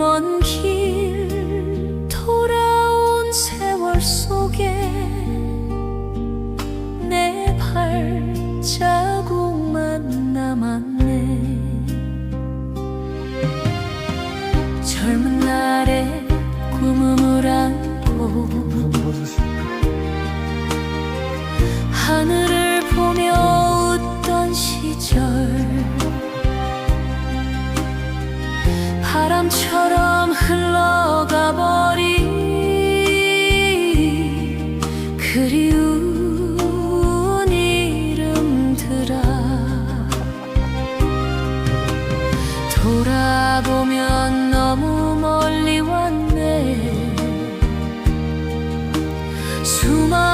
먼 길 돌아온 세월 속에 내 발자국만 남았네. 젊은 날의 꿈을 안고 하늘을 보며 웃던 시절. 바람처럼 흘러가 버린 그리운 이름들아. 돌아보면 너무 멀리 왔네. 수많은